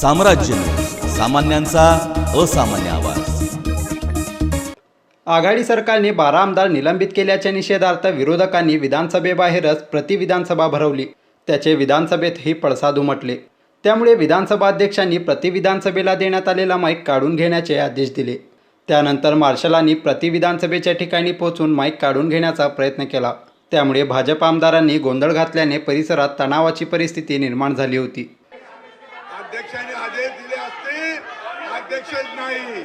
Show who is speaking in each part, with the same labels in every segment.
Speaker 1: साम्राज्य सामान्यांचा असामान्य आवाज.
Speaker 2: आघाडी सरकारने बारा आमदार निलंबित केल्याच्या निषेधार्थ विरोधकांनी विधानसभेबाहेरच प्रतिविधानसभा भरवली. त्याचे विधानसभेतही पडसाद उमटले. त्यामुळे विधानसभा अध्यक्षांनी प्रतिविधानसभेला देण्यात आलेला माईक काढून घेण्याचे आदेश दिले. त्यानंतर मार्शलांनी प्रतिविधानसभेच्या ठिकाणी पोहोचून माईक काढून घेण्याचा प्रयत्न केला. त्यामुळे भाजप आमदारांनी गोंधळ घातल्याने परिसरात तणावाची परिस्थिती निर्माण झाली होती
Speaker 3: अध्यक्षाने आदेश दिले असते इलेक्शन नाही.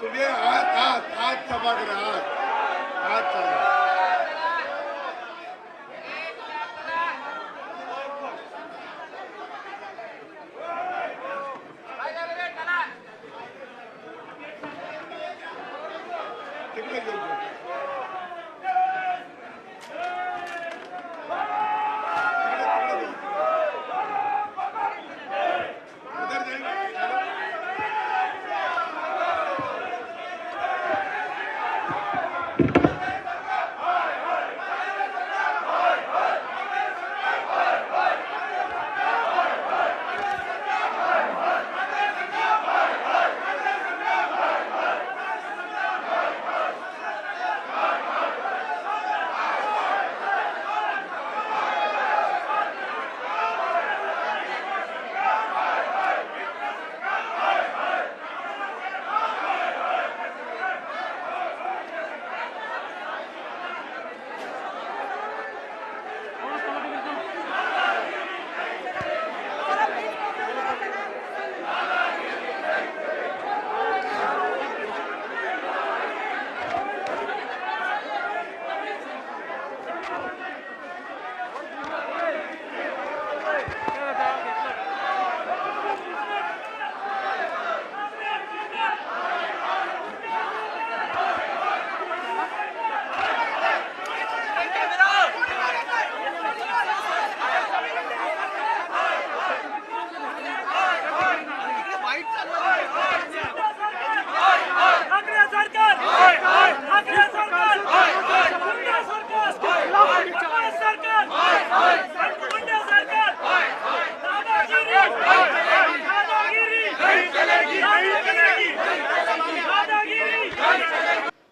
Speaker 3: तुम्ही आत आत आत सभागृह आत आत चला तिकडे तिकडे-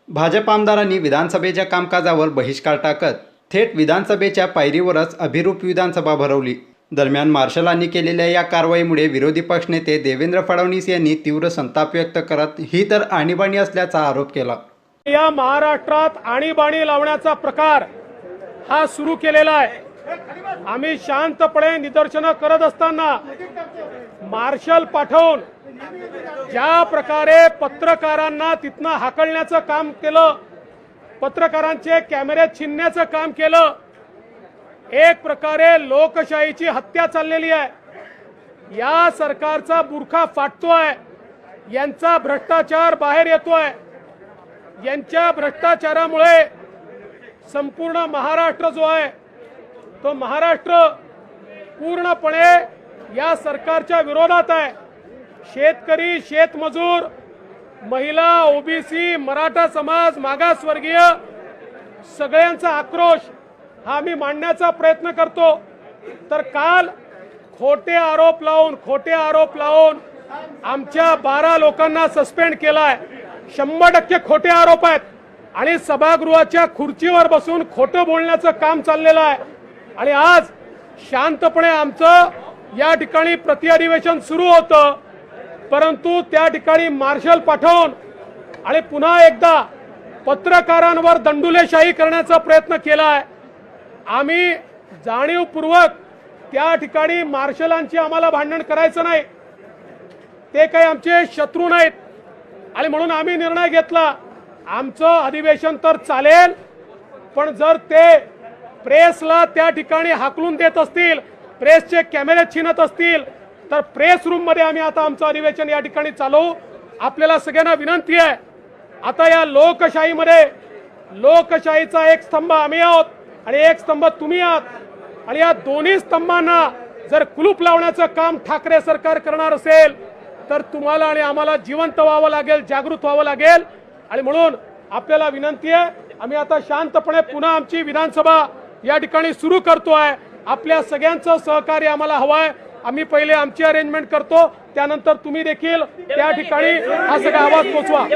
Speaker 2: भाजप आमदारांनी विधानसभेच्या कामकाजावर बहिष्कार टाकत थेट विधानसभेच्या पायरीवरच अभिरूप विधानसभा भरवली. दरम्यान मार्शलांनी केलेल्या या कारवाईमुळे विरोधी पक्षनेते देवेंद्र फडणवीस यांनी तीव्र संताप व्यक्त करत ही तर आणीबाणी असल्याचा आरोप केला.
Speaker 4: या महाराष्ट्रात आणीबाणी लावण्याचा प्रकार हा सुरू केलेला आहे. आम्ही शांतपणे निदर्शनं करत असताना मार्शल पाठवून ज्या प्रकारे पत्रकारांना तिथनं हाकलण्याचं काम केलं पत्रकारांचे कॅमेरे छिनण्याचं काम केलं एक प्रकारे लोकशाहीची हत्या चाललेली आहे. या सरकारचा बुरखा फाटतोय यांचा भ्रष्टाचार बाहेर येतोय. यांच्या भ्रष्टाचारामुळे संपूर्ण महाराष्ट्र जो आहे तो महाराष्ट्र पूर्णपणे या सरकारच्या विरोधात आहे. शेतकरी शेतमजूर महिला ओबीसी मराठा समाज मागासवर्गीय सगळ्यांचा आक्रोश हा मी मांडण्याचा प्रयत्न करतो. तर काल खोटे आरोप लावून खोटे आरोप लावून आमच्या बारा लोकांना सस्पेंड केलाय. शंभर टक्के खोटे आरोप आहेत. आणि सभागृहाच्या खुर्चीवर बसून खोटं बोलण्याचं काम चाललेलं आहे. आणि आज शांतपणे आमचं या ठिकाणी प्रतिअधिवेशन सुरू होतं परंतु त्या ठिकाणी मार्शल पाठवून आणि पुन्हा एकदा पत्रकारांवर दंडुलेशाही करण्याचा प्रयत्न केला आहे आम्ही जाणीवपूर्वक त्या ठिकाणी मार्शलांची आम्हाला भांडण करायचं नाही. ते काही आमचे शत्रू नाहीत. आणि म्हणून आम्ही निर्णय घेतला आमचं अधिवेशन तर चालेल पण जर ते प्रेसला त्या ठिकाणी हाकलून देत असतील प्रेसचे कॅमेरे छिनत असतील तर प्रेस रूममध्ये आम्ही आता आमचं अधिवेशन या ठिकाणी चालवू. आपल्याला सगळ्यांना विनंती आहे आता या लोकशाहीमध्ये लोकशाहीचा एक स्तंभ आम्ही आहोत आणि एक स्तंभ तुम्ही आहात. आणि या दोन्ही स्तंभांना जर कुलूप लावण्याचं काम ठाकरे सरकार करणार असेल तर तुम्हाला आणि आम्हाला जिवंत व्हावं लागेल जागृत व्हावं लागेल. आणि म्हणून आपल्याला विनंती आहे आम्ही आता शांतपणे पुन्हा आमची विधानसभा या ठिकाणी सुरू करतो आहे आपल्या सगळ्यांचं सहकार्य आम्हाला हवंय. आम्ही पहिले आमची अरेंजमेंट करतो त्यानंतर तुम्ही देखील त्या ठिकाणी हा सगळा आवाज पोचवा.